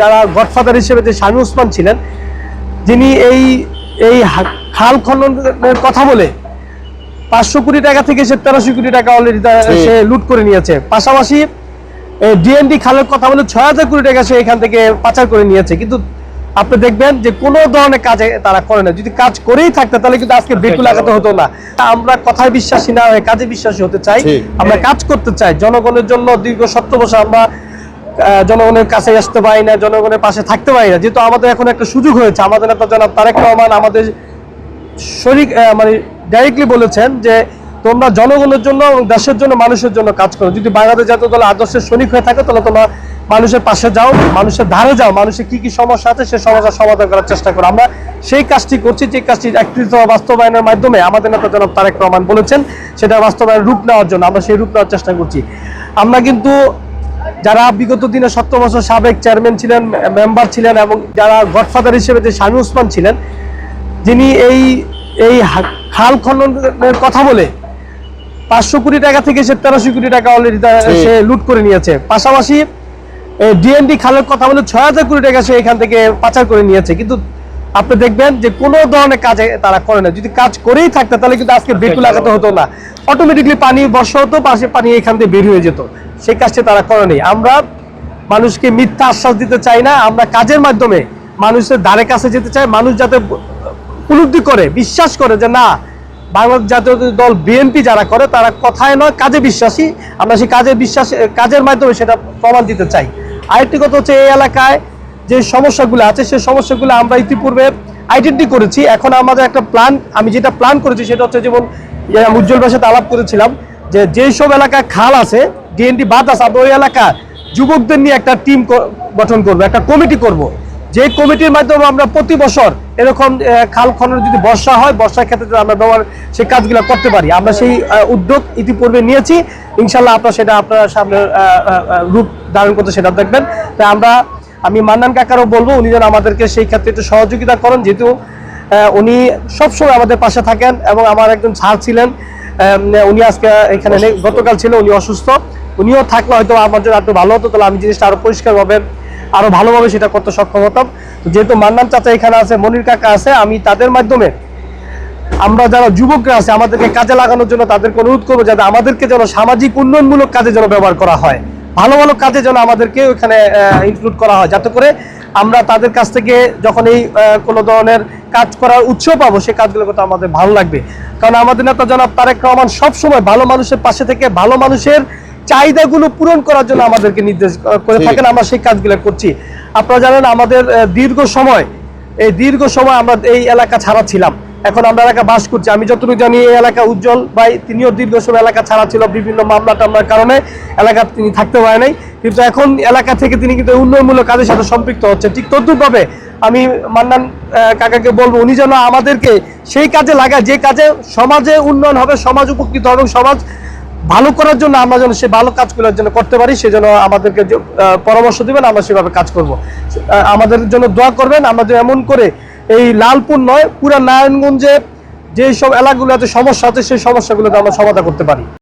যারা গডফাদার হিসেবে যে স্বামী ওসমান ছিলেন যিনি এই এই খাল খননের কথা বলে পাঁচশো কোটি টাকা থেকে সে তেরোশো কোটি টাকা অলরেডি সে লুট করে নিয়েছে। পাশাপাশি ডিএনডি খালের কথা বলে ছয় হাজার কোটি টাকা সে এখান থেকে পাচার করে নিয়েছে। কিন্তু আপনি দেখবেন যে কোনো ধরনের কাজে তারা করে না। যদি কাজ করেই থাকতো তাহলে কিন্তু আজকে বেকু লাগাতে হতো না। আমরা কথায় বিশ্বাসী না হয়ে কাজে বিশ্বাসী হতে চাই। আমরা কাজ করতে চাই। জনগণের জন্য দীর্ঘ সত্য বছর আমরা জনগণের কাছে আসতে পারি না জনগণের পাশে থাকতে পারি না। যেহেতু আমাদের এখন একটা সুযোগ হয়েছে আমাদের নেতা জনাব তারেক রহমান আমাদের আহ, মানে ডাইরেক্টলি বলেছেন যে তোমরা জনগণের জন্য এবং দেশের জন্য মানুষের জন্য কাজ করো। যদি বাংলাদেশ জাতীয় দল আদর্শের সৈনিক হয়ে থাকে তাহলে তোমরা মানুষের পাশে যাও মানুষের ধারে যাও মানুষের কি কি সমস্যা আছে সে সমস্যার সমাধান করার চেষ্টা করো। আমরা সেই কাজটি করছি যে কাজটি একত্রিত বাস্তবায়নের মাধ্যমে আমাদের নেতা জনাব তারেক রহমান বলেছেন সেটা বাস্তবায়ন রূপ নেওয়ার জন্য আমরা সেই রূপ নেওয়ার চেষ্টা করছি। আমরা কিন্তু যারা বিগত দিনে সত্তর বছর সাবেক চেয়ারম্যান ছিলেন মেম্বার ছিলেন এবং যারা গডফাদার হিসেবে যে স্বামী উসমান ছিলেন যিনি এই এই খাল খননের কথা বলে পাঁচশো কোটি টাকা থেকে সে তেরোশো কোটি টাকা অলরেডি সে লুট করে নিয়েছে। পাশাপাশি ডিএনডি খালের কথা বলে ছয় হাজার কোটি টাকা সে এখান থেকে পাচার করে নিয়েছে। কিন্তু আপনি দেখবেন যে কোনো ধরনের কাজে তারা করে না। যদি কাজ করেই থাকতো তাহলে কিন্তু আজকে বেকু লাগাতে হতো না। অটোমেটিকলি পানি বর্ষা হতো পাশে পানি এখান থেকে বের হয়ে যেত। সেই কাজটি তারা করেনি আমরা মানুষকে মিথ্যা আশ্বাস দিতে চাই না। আমরা কাজের মাধ্যমে মানুষের ধারে কাছে যেতে চাই। মানুষ যাতে উপলব্ধি করে বিশ্বাস করে যে না বাংলাদেশ জাতীয় দল বিএনপি যারা করে তারা কথায় নয় কাজে বিশ্বাসী। আমরা সেই কাজে বিশ্বাস কাজের মাধ্যমে সেটা প্রমাণ দিতে চাই। আরেকটি কথা হচ্ছে এই এলাকায় যে সমস্যাগুলো আছে সেই সমস্যাগুলো আমরা ইতিপূর্বে আইডেন্টি করেছি। এখন আমাদের একটা প্ল্যান আমি যেটা প্ল্যান করেছি সেটা হচ্ছে যেমন উজ্জ্বল সাথে আলাপ করেছিলাম যে যেই সব এলাকায় খাল আছে ডিএনডি বাদ আছে, আমরা ওই এলাকা যুবকদের নিয়ে একটা টিম গঠন করব, একটা কমিটি করব। যে কমিটির মাধ্যমে আমরা প্রতি বছর এরকম খাল খননের যদি বর্ষা হয়, বর্ষার ক্ষেত্রে আমরা ব্যবহার সেই কাজগুলো করতে পারি। আমরা সেই উদ্যোগ ইতিপূর্বে নিয়েছি। ইনশাল্লাহ আপনারা সেটা আপনারা সামনে রূপ ধারণ করতে সেটা দেখবেন। তাই আমরা আমি মান্নান কাকারও বলব, উনি যেন আমাদেরকে সেই ক্ষেত্রে একটু সহযোগিতা করেন, যেহেতু উনি সবসময় আমাদের পাশে থাকেন এবং আমার একজন ছাড় ছিলেন উনি আজকে এখানে গতকাল ছিল, উনি অসুস্থ। উনিও থাকলে হয়তো আমার জন্য একটু ভালো হতো, তাহলে আমি জিনিসটা আরও পরিষ্কারভাবে আরও ভালোভাবে সেটা করতে সক্ষম হতাম। যেহেতু মান্নান চাচা এখানে আছে, মনির কাকা আছে, আমি তাদের মাধ্যমে আমরা যারা যুবকরা আছে, আমাদেরকে কাজে লাগানোর জন্য তাদেরকে অনুরোধ করব, যাতে আমাদেরকে যেন সামাজিক উন্নয়নমূলক কাজে যেন ব্যবহার করা হয়। ভালো ভালো কাজে যেন আমাদেরকে ওখানে ইনক্লুড করা হয়। যাতে করে আমরা তাদের কাছ থেকে যখন এই কোনো ধরনের কাজ করার উৎসাহ পাবো সেই কাজগুলো করতে আমাদের ভালো লাগবে। কারণ আমাদের নেতা জনাব তারেক রহমান সবসময় ভালো মানুষের পাশে থেকে ভালো মানুষের চাহিদাগুলো পূরণ করার জন্য আমাদেরকে নির্দেশ করে থাকেন। আমরা সেই কাজগুলো করছি। আপনারা জানেন আমাদের দীর্ঘ সময় এই দীর্ঘ সময় আমরা এই এলাকা ছাড়া ছিলাম। এখন আমরা এলাকা বাস করছি। আমি যতটুকু জানি এই এলাকা উজ্জ্বল ভাই, তিনিও দীর্ঘ সময় এলাকা ছাড়া ছিল, বিভিন্ন মামলা টামলার কারণে এলাকা তিনি থাকতে পারে নাই। কিন্তু এখন এলাকা থেকে তিনি কিন্তু উন্নয়নমূলক কাজের সাথে সম্পৃক্ত হচ্ছে। ঠিক তদ্রুপভাবে আমি মান্নান কাকাকে বলব, উনি যেন আমাদেরকে সেই কাজে লাগায়, যে কাজে সমাজে উন্নয়ন হবে, সমাজ উপকৃত হবে সমাজ ভালো করার জন্য আমরা যেন সে ভালো কাজগুলোর জন্য করতে পারি সেজন্য আমাদেরকে পরামর্শ দিবেন, আমরা সেভাবে কাজ করব। আমাদের জন্য দোয়া করবেন, আমরা যেন এমন করে এই লালপুর নয়, পুরা নারায়ণগঞ্জে যে সব এলাকাগুলো আছে, সমস্যা আছে, সেই সমস্যাগুলোকে আমরা সমাধান করতে পারি।